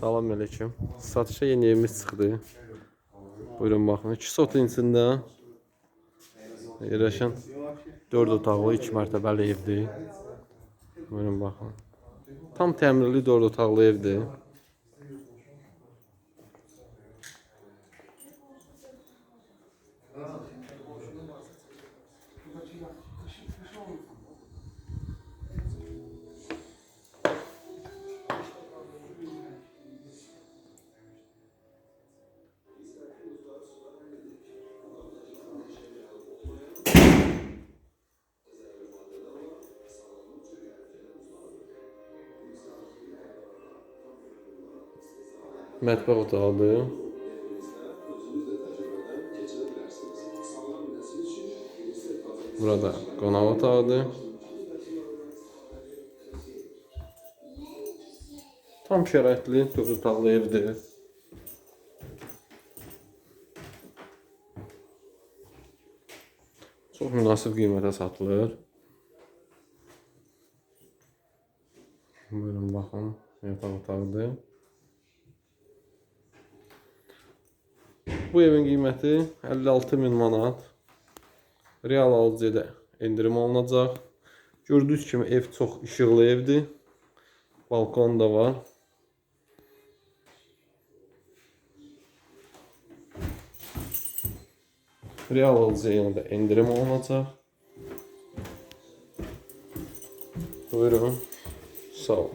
Salam aleyküm. Satışa yeni evimiz çıxdı. Buyurun baxın. 2 sotun içində yerləşən 4 otaqlı 2 mərtəbəli evdir. Buyurun baxın. Tam təmirli 4 otaqlı evdir. Mətbəx otağıdır. Burada qonaq otağıdır. Tam şəraitli 4 otaqlı evdir. Çox münasib qiymətə satılır. Buyurun baxın, yataq otağıdır. Bu evin qiyməti 56 min manat. Real alıcıda endirim alınacaq. Gördüyünüz kimi ev çox işıqlı evdir. Balkon da var. Real alıcıya yenə də endirim alınacaq. Buyurun. Sağ olun.